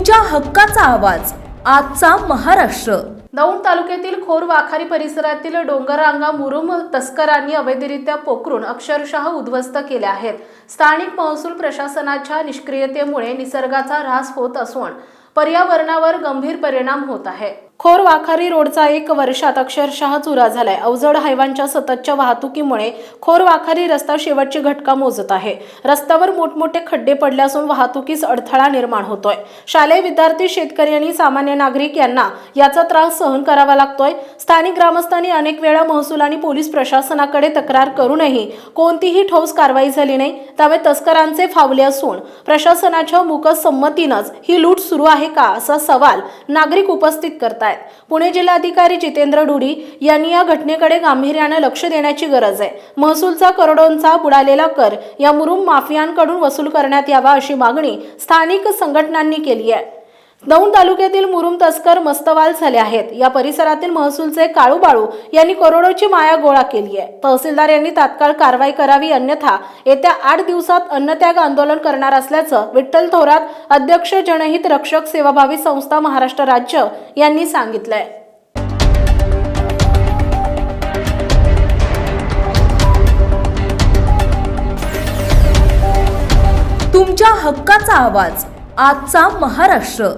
तुमच्या हक्काचा आवाज. आजचा महाराष्ट्र. दौंड तालुक्यातील खोर वाखारी परिसरातील डोंगररांगा मुरुम तस्करांनी अवैधरित्या पोखरून अक्षरशः उद्ध्वस्त केल्या आहेत. स्थानिक महसूल प्रशासनाच्या निष्क्रियतेमुळे निसर्गाचा ऱ्हास होत असून पर्यावरणावर गंभीर परिणाम होत आहे. खोर वाखारी रोडचा एक वर्षात अक्षरशः चुरा झालाय. अवजड हायवांच्या सततच्या वाहतुकीमुळे खोर वाखारी रस्ता शेवटची घटका मोजत आहे. रस्त्यावर मोठमोठे खड्डे पडले असून वाहतुकीस अडथळा निर्माण होतोय. शालेय विद्यार्थी शेतकरी आणि सामान्य नागरिक यांना याचा त्रास सहन करावा लागतोय. स्थानिक ग्रामस्थांनी अनेक वेळा महसूल आणि पोलीस प्रशासनाकडे तक्रार करूनही कोणतीही ठोस कारवाई झाली नाही. त्यामुळे तस्करांचे फावले असून प्रशासनाच्या मुकसंमतीनंच ही लूट सुरू आहे का असा सवाल नागरिक उपस्थित आहेत. पुणे जिल्हाधिकारी जितेंद्र डुडी यांनी या घटनेकडे गांभीर्यानं लक्ष देण्याची गरज आहे. महसूलचा करोडोंचा बुडालेला कर या मुरुम माफियांकडून वसूल करण्यात यावा अशी मागणी स्थानिक संघटनांनी केली आहे. दौंड तालुक्यातील मुरुम तस्कर मस्तवाल झाले आहेत. या परिसरातील महसूलचे काळूबाळू यांनी करोडोची माया गोळा केली आहे. तहसीलदार यांनी तात्काळ कारवाई करावी अन्यथा येत्या आठ दिवसात अन्नत्याग आंदोलन करणार असल्याचं विठ्ठल थोरात अध्यक्ष जनहित रक्षक सेवाभावी संस्था महाराष्ट्र राज्य यांनी सांगितलंय. तुमच्या हक्काचा आवाज आजचा महाराष्ट्र.